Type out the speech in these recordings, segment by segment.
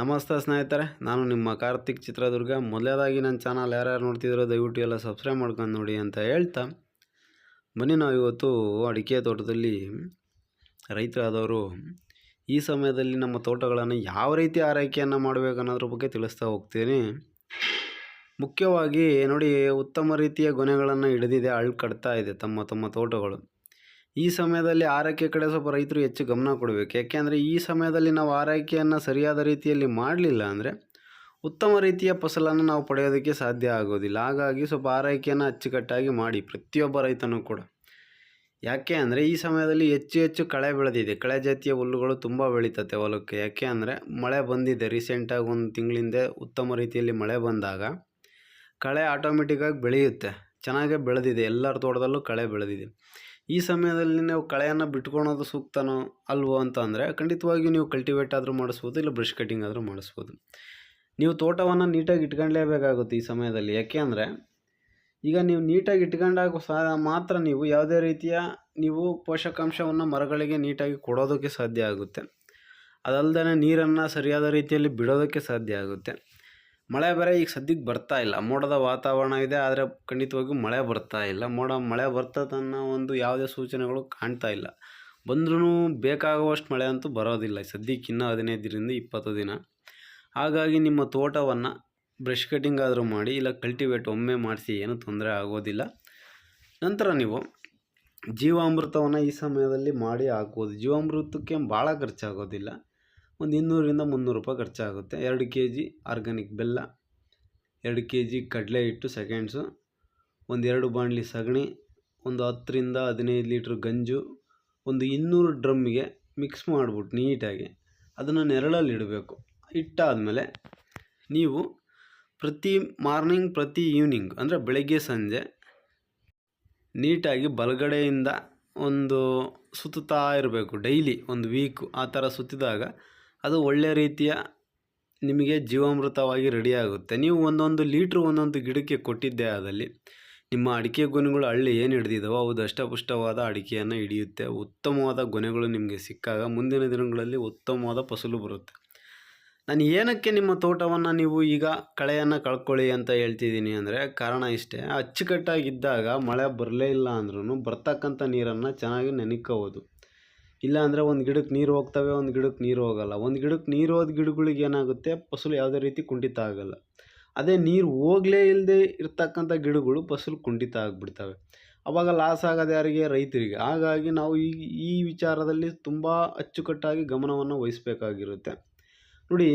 ನಮಸ್ತೆ ಸ್ನೇಹಿತರೆ, ನಾನು ನಿಮ್ಮ ಕಾರ್ತಿಕ್ ಚಿತ್ರದುರ್ಗ. ಮೊದಲೇದಾಗಿ ನನ್ನ ಚಾನಲ್ ಯಾರ್ಯಾರು ನೋಡ್ತಿದ್ರು ದಯವಿಟ್ಟು ಎಲ್ಲ ಸಬ್ಸ್ಕ್ರೈಬ್ ಮಾಡ್ಕೊಂಡು ನೋಡಿ ಅಂತ ಹೇಳ್ತಾ, ಬನ್ನಿ ನಾವು ಇವತ್ತು ಅಡಿಕೆ ತೋಟದಲ್ಲಿ ರೈತರಾದವರು ಈ ಸಮಯದಲ್ಲಿ ನಮ್ಮ ತೋಟಗಳನ್ನು ಯಾವ ರೀತಿ ಆರೈಕೆಯನ್ನು ಮಾಡಬೇಕು ಅನ್ನೋದ್ರ ಬಗ್ಗೆ ತಿಳಿಸ್ತಾ ಹೋಗ್ತೀನಿ. ಮುಖ್ಯವಾಗಿ ನೋಡಿ, ಉತ್ತಮ ರೀತಿಯ ಗೊನೆಗಳನ್ನು ಹಿಡಿದಿದೆ ಅಳ್ಳು ಕಟ್ತಾ ಇದೆ ತಮ್ಮ ತಮ್ಮ ತೋಟಗಳು. ಈ ಸಮಯದಲ್ಲಿ ಆರೈಕೆ ಕಡೆ ಸ್ವಲ್ಪ ರೈತರು ಹೆಚ್ಚು ಗಮನ ಕೊಡಬೇಕು. ಯಾಕೆಂದರೆ ಈ ಸಮಯದಲ್ಲಿ ನಾವು ಆರೈಕೆಯನ್ನು ಸರಿಯಾದ ರೀತಿಯಲ್ಲಿ ಮಾಡಲಿಲ್ಲ ಅಂದರೆ ಉತ್ತಮ ರೀತಿಯ ಫಸಲನ್ನು ನಾವು ಪಡೆಯೋದಕ್ಕೆ ಸಾಧ್ಯ ಆಗೋದಿಲ್ಲ. ಹಾಗಾಗಿ ಸ್ವಲ್ಪ ಆರೈಕೆಯನ್ನು ಅಚ್ಚುಕಟ್ಟಾಗಿ ಮಾಡಿ ಪ್ರತಿಯೊಬ್ಬ ರೈತನೂ ಕೂಡ. ಯಾಕೆ ಅಂದರೆ ಈ ಸಮಯದಲ್ಲಿ ಹೆಚ್ಚು ಹೆಚ್ಚು ಕಳೆ ಬೆಳೆದಿದೆ. ಕಳೆ ಜಾತಿಯ ಹುಲ್ಲುಗಳು ತುಂಬ ಬೆಳೀತತೆ ಹೊಲಕ್ಕೆ. ಯಾಕೆ ಅಂದರೆ ಮಳೆ ಬಂದಿದೆ. ರೀಸೆಂಟಾಗಿ ಒಂದು ತಿಂಗಳಿಂದ ಉತ್ತಮ ರೀತಿಯಲ್ಲಿ ಮಳೆ ಬಂದಾಗ ಕಳೆ ಆಟೋಮೆಟಿಕ್ಕಾಗಿ ಬೆಳೆಯುತ್ತೆ. ಚೆನ್ನಾಗೇ ಬೆಳೆದಿದೆ. ಎಲ್ಲರ ತೋಟದಲ್ಲೂ ಕಳೆ ಬೆಳೆದಿದೆ. ಈ ಸಮಯದಲ್ಲಿ ನೀವು ಕಳೆಯನ್ನು ಬಿಟ್ಕೊಳೋದು ಸೂಕ್ತನೋ ಅಲ್ವೋ ಅಂತ ಅಂದರೆ ಖಂಡಿತವಾಗಿಯೂ ನೀವು ಕಲ್ಟಿವೇಟ್ ಆದರೂ ಮಾಡಿಸ್ಬೋದು, ಇಲ್ಲ ಬ್ರಷ್ ಕಟ್ಟಿಂಗ್ ಆದರೂ ಮಾಡಿಸ್ಬೋದು. ನೀವು ತೋಟವನ್ನು ನೀಟಾಗಿ ಇಟ್ಕೊಳ್ಳೇಬೇಕಾಗುತ್ತೆ ಈ ಸಮಯದಲ್ಲಿ. ಯಾಕೆ ಅಂದರೆ, ಈಗ ನೀವು ನೀಟಾಗಿ ಇಟ್ಕೊಂಡಾಗ ಮಾತ್ರ ನೀವು ಯಾವುದೇ ರೀತಿಯ ನೀವು ಪೋಷಕಾಂಶವನ್ನು ಮರಗಳಿಗೆ ನೀಟಾಗಿ ಕೊಡೋದಕ್ಕೆ ಸಾಧ್ಯ ಆಗುತ್ತೆ. ಅದಲ್ಲದೆ ನೀರನ್ನು ಸರಿಯಾದ ರೀತಿಯಲ್ಲಿ ಬಿಡೋದಕ್ಕೆ ಸಾಧ್ಯ ಆಗುತ್ತೆ. ಮಳೆ ಬೇರೆ ಈಗ ಸದ್ಯಕ್ಕೆ ಬರ್ತಾ ಇಲ್ಲ. ಮೋಡದ ವಾತಾವರಣ ಇದೆ, ಆದರೆ ಖಂಡಿತವಾಗಿಯೂ ಮಳೆ ಬರ್ತಾ ಇಲ್ಲ. ಮೋಡ, ಮಳೆ ಬರ್ತದನ್ನೋ ಒಂದು ಯಾವುದೇ ಸೂಚನೆಗಳು ಕಾಣ್ತಾ ಇಲ್ಲ. ಬಂದ್ರೂ ಬೇಕಾಗುವಷ್ಟು ಮಳೆ ಅಂತೂ ಬರೋದಿಲ್ಲ. ಸದ್ಯಕ್ಕೆ ಇನ್ನೂ ಹದಿನೈದರಿಂದ ಇಪ್ಪತ್ತು ದಿನ. ಹಾಗಾಗಿ ನಿಮ್ಮ ತೋಟವನ್ನು ಬ್ರಷ್ ಕಟಿಂಗ್ ಆದರೂ ಮಾಡಿ, ಇಲ್ಲ ಕಲ್ಟಿವೇಟ್ ಒಮ್ಮೆ ಮಾಡಿಸಿ ಏನೂ ತೊಂದರೆ ಆಗೋದಿಲ್ಲ. ನಂತರ ನೀವು ಜೀವಾಮೃತವನ್ನು ಈ ಸಮಯದಲ್ಲಿ ಮಾಡಿ ಹಾಕ್ಬೋದು. ಜೀವಾಮೃತಕ್ಕೆ ಭಾಳ ಖರ್ಚಾಗೋದಿಲ್ಲ. ಒಂದು ಇನ್ನೂರರಿಂದ ಮುನ್ನೂರು ರೂಪಾಯಿ ಖರ್ಚಾಗುತ್ತೆ. ಎರಡು ಕೆ ಜಿ ಆರ್ಗ್ಯಾನಿಕ್ ಬೆಲ್ಲ, ಎರಡು ಕೆ ಜಿ ಕಡಲೆ ಹಿಟ್ಟು ಸೆಕೆಂಡ್ಸು ಎರಡು ಬಾಣಲಿ ಸಗಣಿ, ಒಂದು ಹತ್ತರಿಂದ ಹದಿನೈದು ಲೀಟ್ರ್ ಗಂಜು, ಒಂದು ಇನ್ನೂರು ಡ್ರಮ್ಮಿಗೆ ಮಿಕ್ಸ್ ಮಾಡಿಬಿಟ್ಟು ನೀಟಾಗಿ ಅದನ್ನು ನೆರಳಲ್ಲಿ ಇಡಬೇಕು. ಇಟ್ಟಾದಮೇಲೆ ನೀವು ಪ್ರತಿ ಮಾರ್ನಿಂಗ್, ಪ್ರತಿ ಈವ್ನಿಂಗ್, ಅಂದರೆ ಬೆಳಗ್ಗೆ, ಸಂಜೆ ನೀಟಾಗಿ ಬಲಗಡೆಯಿಂದ ಒಂದು ಸುತ್ತುತ್ತಾ ಇರಬೇಕು. ಡೈಲಿ ಒಂದು ವೀಕು ಆ ಥರ ಸುತ್ತಿದಾಗ ಅದು ಒಳ್ಳೆಯ ರೀತಿಯ ನಿಮಗೆ ಜೀವಾಮೃತವಾಗಿ ರೆಡಿಯಾಗುತ್ತೆ ನೀವು ಒಂದೊಂದು ಲೀಟ್ರ್ ಒಂದೊಂದು ಗಿಡಕ್ಕೆ ಕೊಟ್ಟಿದ್ದೇ ಆದಲ್ಲಿ ನಿಮ್ಮ ಅಡಿಕೆ ಗೊನೆಗಳು ಹಳ್ಳಿ ಏನು ಹಿಡಿದಿದ್ದಾವೋ ಅವು ದಷ್ಟಪುಷ್ಟವಾದ ಅಡಿಕೆಯನ್ನು ಹಿಡಿಯುತ್ತೆ. ಉತ್ತಮವಾದ ಗೊನೆಗಳು ನಿಮಗೆ ಸಿಕ್ಕಾಗ ಮುಂದಿನ ದಿನಗಳಲ್ಲಿ ಉತ್ತಮವಾದ ಫಸಲು ಬರುತ್ತೆ. ನಾನು ಏನಕ್ಕೆ ನಿಮ್ಮ ತೋಟವನ್ನು ನೀವು ಈಗ ಕಳೆಯನ್ನು ಕಳ್ಕೊಳ್ಳಿ ಅಂತ ಹೇಳ್ತಿದ್ದೀನಿ ಅಂದರೆ ಕಾರಣ ಇಷ್ಟೇ. ಅಚ್ಚುಕಟ್ಟಾಗಿದ್ದಾಗ ಮಳೆ ಬರಲೇ ಇಲ್ಲ ಅಂದ್ರೂ ಬರ್ತಕ್ಕಂಥ ನೀರನ್ನು ಚೆನ್ನಾಗಿ ನೆನೆಕೋಬೋದು ಇಲ್ಲ ಅಂದರೆ ಒಂದು ಗಿಡಕ್ಕೆ ನೀರು ಹೋಗ್ತವೆ, ಒಂದು ಗಿಡಕ್ಕೆ ನೀರು ಹೋಗಲ್ಲ. ಒಂದು ಗಿಡಕ್ಕೆ ನೀರು ಹೋದ ಗಿಡಗಳಿಗೆ ಏನಾಗುತ್ತೆ? ಫಸಲು ಯಾವುದೇ ರೀತಿ ಕುಂಠಿತ ಆಗಲ್ಲ. ಅದೇ ನೀರು ಹೋಗಲೇ ಇಲ್ಲದೆ ಇರತಕ್ಕಂಥ ಗಿಡಗಳು ಫಸಲು ಕುಂಠಿತ ಆಗಿಬಿಡ್ತವೆ. ಅವಾಗ ಲಾಸ್ ಆಗೋದು ಯಾರಿಗೆ? ರೈತರಿಗೆ. ಹಾಗಾಗಿ ನಾವು ಈ ಈ ವಿಚಾರದಲ್ಲಿ ತುಂಬ ಅಚ್ಚುಕಟ್ಟಾಗಿ ಗಮನವನ್ನು ವಹಿಸಬೇಕಾಗಿರುತ್ತೆ. ನೋಡಿ,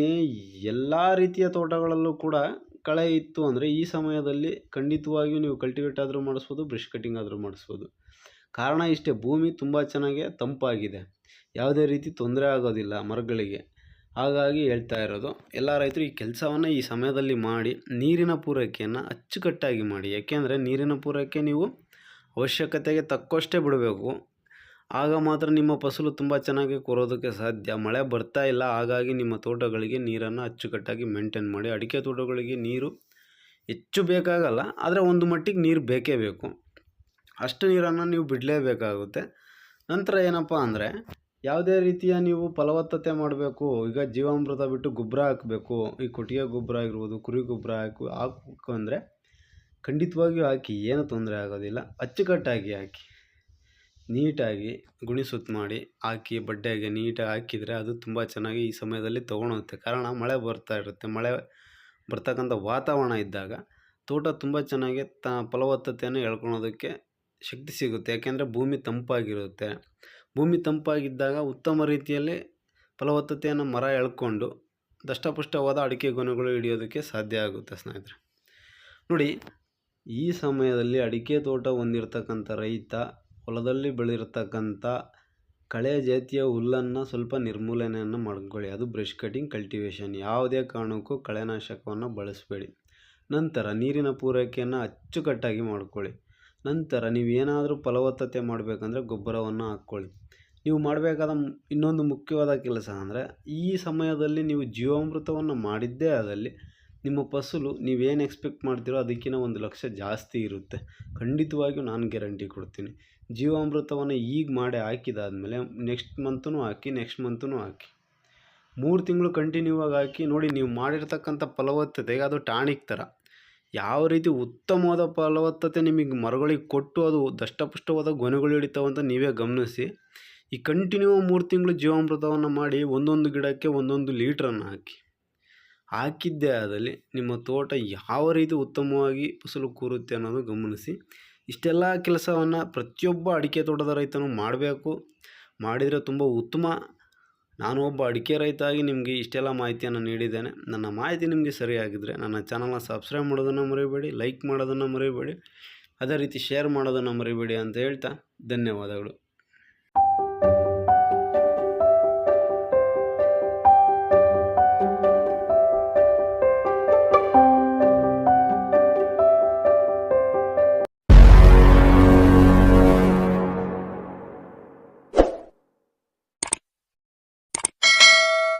ಎಲ್ಲ ರೀತಿಯ ತೋಟಗಳಲ್ಲೂ ಕೂಡ ಕಳೆ ಇತ್ತು ಅಂದರೆ ಈ ಸಮಯದಲ್ಲಿ ಖಂಡಿತವಾಗಿಯೂ ನೀವು ಕಲ್ಟಿವೇಟ್ ಆದರೂ ಮಾಡಿಸ್ಬೋದು ಬ್ರಷ್ ಕಟ್ಟಿಂಗ್ ಆದರೂ ಮಾಡಿಸ್ಬೋದು. ಕಾರಣ ಇಷ್ಟೇ, ಭೂಮಿ ತುಂಬ ಚೆನ್ನಾಗಿ ತಂಪಾಗಿದೆ. ಯಾವುದೇ ರೀತಿ ತೊಂದರೆ ಆಗೋದಿಲ್ಲ ಮರಗಳಿಗೆ. ಹಾಗಾಗಿ ಹೇಳ್ತಾ ಇರೋದು, ಎಲ್ಲ ರೈತರು ಈ ಕೆಲಸವನ್ನು ಈ ಸಮಯದಲ್ಲಿ ಮಾಡಿ, ನೀರಿನ ಪೂರೈಕೆಯನ್ನು ಅಚ್ಚುಕಟ್ಟಾಗಿ ಮಾಡಿ. ಯಾಕೆಂದರೆ ನೀರಿನ ಪೂರೈಕೆ ನೀವು ಅವಶ್ಯಕತೆಗೆ ತಕ್ಕಷ್ಟೇ ಬಿಡಬೇಕು. ಆಗ ಮಾತ್ರ ನಿಮ್ಮ ಫಸಲು ತುಂಬ ಚೆನ್ನಾಗಿ ಕೊರೋದಕ್ಕೆ ಸಾಧ್ಯ. ಮಳೆ ಬರ್ತಾ ಇಲ್ಲ, ಹಾಗಾಗಿ ನಿಮ್ಮ ತೋಟಗಳಿಗೆ ನೀರನ್ನು ಅಚ್ಚುಕಟ್ಟಾಗಿ ಮೇಂಟೈನ್ ಮಾಡಿ. ಅಡಿಕೆ ತೋಟಗಳಿಗೆ ನೀರು ಹೆಚ್ಚು ಬೇಕಾಗಲ್ಲ, ಆದರೆ ಒಂದು ಮಟ್ಟಿಗೆ ನೀರು ಬೇಕೇ ಬೇಕು. ಅಷ್ಟು ನೀರನ್ನು ನೀವು ಬಿಡಲೇಬೇಕಾಗುತ್ತೆ. ನಂತರ ಏನಪ್ಪ ಅಂದರೆ, ಯಾವುದೇ ರೀತಿಯ ನೀವು ಫಲವತ್ತತೆ ಮಾಡಬೇಕು, ಈಗ ಜೀವಾಮೃತ ಬಿಟ್ಟು ಗೊಬ್ಬರ ಹಾಕಬೇಕು, ಈ ಕೊಟ್ಟಿಗೆ ಗೊಬ್ಬರ ಆಗಿರ್ಬೋದು, ಕುರಿ ಗೊಬ್ಬರ ಹಾಕು, ಹಾಕಬೇಕು ಅಂದರೆ ಖಂಡಿತವಾಗಿಯೂ ಹಾಕಿ, ಏನೂ ತೊಂದರೆ ಆಗೋದಿಲ್ಲ. ಅಚ್ಚುಕಟ್ಟಾಗಿ ಹಾಕಿ, ನೀಟಾಗಿ ಗುಣಿಸುತ್ತ ಮಾಡಿ ಹಾಕಿ, ಬಡ್ಡೆಗೆ ನೀಟಾಗಿ ಹಾಕಿದರೆ ಅದು ತುಂಬ ಚೆನ್ನಾಗಿ ಈ ಸಮಯದಲ್ಲಿ ತೊಗೊಳುತ್ತೆ ಕಾರಣ ಮಳೆ ಬರ್ತಾ ಇರುತ್ತೆ. ಮಳೆ ಬರ್ತಕ್ಕಂಥ ವಾತಾವರಣ ಇದ್ದಾಗ ತೋಟ ತುಂಬ ಚೆನ್ನಾಗಿ ತ ಫಲವತ್ತತೆಯನ್ನು ಎಳ್ಕೊಳೋದಕ್ಕೆ ಶಕ್ತಿ ಸಿಗುತ್ತೆ. ಯಾಕೆಂದರೆ ಭೂಮಿ ತಂಪಾಗಿರುತ್ತೆ. ಭೂಮಿ ತಂಪಾಗಿದ್ದಾಗ ಉತ್ತಮ ರೀತಿಯಲ್ಲಿ ಫಲವತ್ತತೆಯನ್ನು ಮರ ಎಳ್ಕೊಂಡು ದಷ್ಟಪುಷ್ಟವಾದ ಅಡಿಕೆ ಗೊನೆಗಳು ಹಿಡಿಯೋದಕ್ಕೆ ಸಾಧ್ಯ ಆಗುತ್ತೆ ಸ್ನೇಹಿತರೆ. ನೋಡಿ, ಈ ಸಮಯದಲ್ಲಿ ಅಡಿಕೆ ತೋಟ ಹೊಂದಿರತಕ್ಕಂಥ ರೈತ, ಹೊಲದಲ್ಲಿ ಬೆಳೆದಿರ್ತಕ್ಕಂಥ ಕಳೆ ಜಾತಿಯ ಹುಲ್ಲನ್ನು ಸ್ವಲ್ಪ ನಿರ್ಮೂಲನೆಯನ್ನು ಮಾಡ್ಕೊಳ್ಳಿ. ಅದು ಬ್ರಷ್ ಕಟಿಂಗ್ ಕಲ್ಟಿವೇಷನ್ ಯಾವುದೇ ಕಾರಣಕ್ಕೂ ಕಳೆನಾಶಕವನ್ನು ಬಳಸಬೇಡಿ. ನಂತರ ನೀರಿನ ಪೂರೈಕೆಯನ್ನು ಅಚ್ಚುಕಟ್ಟಾಗಿ ಮಾಡ್ಕೊಳ್ಳಿ. ನಂತರ ನೀವು ಏನಾದರೂ ಫಲವತ್ತತೆ ಮಾಡಬೇಕಂದ್ರೆ ಗೊಬ್ಬರವನ್ನು ಹಾಕ್ಕೊಳ್ಳಿ. ನೀವು ಮಾಡಬೇಕಾದ ಇನ್ನೊಂದು ಮುಖ್ಯವಾದ ಕೆಲಸ ಅಂದರೆ ಈ ಸಮಯದಲ್ಲಿ ನೀವು ಜೀವಾಮೃತವನ್ನು ಮಾಡಿದ್ದೇ ಆದಲ್ಲಿ ನಿಮ್ಮ ಫಸಲು ನೀವೇನು ಎಕ್ಸ್ಪೆಕ್ಟ್ ಮಾಡ್ತೀರೋ ಅದಕ್ಕಿಂತ ಒಂದು ಲಕ್ಷ ಜಾಸ್ತಿ ಇರುತ್ತೆ. ಖಂಡಿತವಾಗಿಯೂ ನಾನು ಗ್ಯಾರಂಟಿ ಕೊಡ್ತೀನಿ. ಜೀವಾಮೃತವನ್ನು ಈಗ ಮಾಡಿ ಹಾಕಿದಾದ್ಮೇಲೆ ನೆಕ್ಸ್ಟ್ ಮಂತೂ ಹಾಕಿ, ನೆಕ್ಸ್ಟ್ ಮಂತೂ ಹಾಕಿ. ಮೂರು ತಿಂಗಳು ಕಂಟಿನ್ಯೂ ಆಗಿ ಹಾಕಿ ನೋಡಿ ನೀವು ಮಾಡಿರ್ತಕ್ಕಂಥ ಫಲವತ್ತತೆಗೆ ಅದು ಟಾಣಿಕ್ ಥರ. ಯಾವ ರೀತಿ ಉತ್ತಮವಾದ ಫಲವತ್ತತೆ ನಿಮಗೆ ಮರಗಳಿಗೆ ಕೊಟ್ಟು ಅದು ದಷ್ಟಪುಷ್ಟವಾದ ಗೊನೆಗಳು ಅಂತ ನೀವೇ ಗಮನಿಸಿ. ಈ ಕಂಟಿನ್ಯೂ ಮೂರು ತಿಂಗಳು ಜೀವಾಮೃತವನ್ನು ಮಾಡಿ ಒಂದೊಂದು ಗಿಡಕ್ಕೆ ಒಂದೊಂದು ಲೀಟ್ರನ್ನು ಹಾಕಿ. ಹಾಕಿದ್ದೇ ಆದಲ್ಲಿ ನಿಮ್ಮ ತೋಟ ಯಾವ ರೀತಿ ಉತ್ತಮವಾಗಿ ಫಸಲು ಕೂರುತ್ತೆ ಅನ್ನೋದು ಗಮನಿಸಿ. ಇಷ್ಟೆಲ್ಲ ಕೆಲಸವನ್ನು ಪ್ರತಿಯೊಬ್ಬ ಅಡಿಕೆ ತೋಟದ ರೈತನು ಮಾಡಬೇಕು. ಮಾಡಿದರೆ ತುಂಬ ಉತ್ತಮ ನಾನು ಒಬ್ಬ ಅಡಿಕೆ ರೈತ ಆಗಿ ನಿಮಗೆ ಇಷ್ಟೆಲ್ಲ ಮಾಹಿತಿಯನ್ನು ನೀಡಿದ್ದೇನೆ. ನನ್ನ ಮಾಹಿತಿ ನಿಮಗೆ ಸರಿಯಾಗಿದ್ದರೆ ನನ್ನ ಚಾನಲ್ನ ಸಬ್ಸ್ಕ್ರೈಬ್ ಮಾಡೋದನ್ನು ಮರಿಬೇಡಿ, ಲೈಕ್ ಮಾಡೋದನ್ನು ಮರಿಬೇಡಿ, ಅದೇ ರೀತಿ ಶೇರ್ ಮಾಡೋದನ್ನು ಮರಿಬೇಡಿ ಅಂತ ಹೇಳ್ತಾ ಧನ್ಯವಾದಗಳು.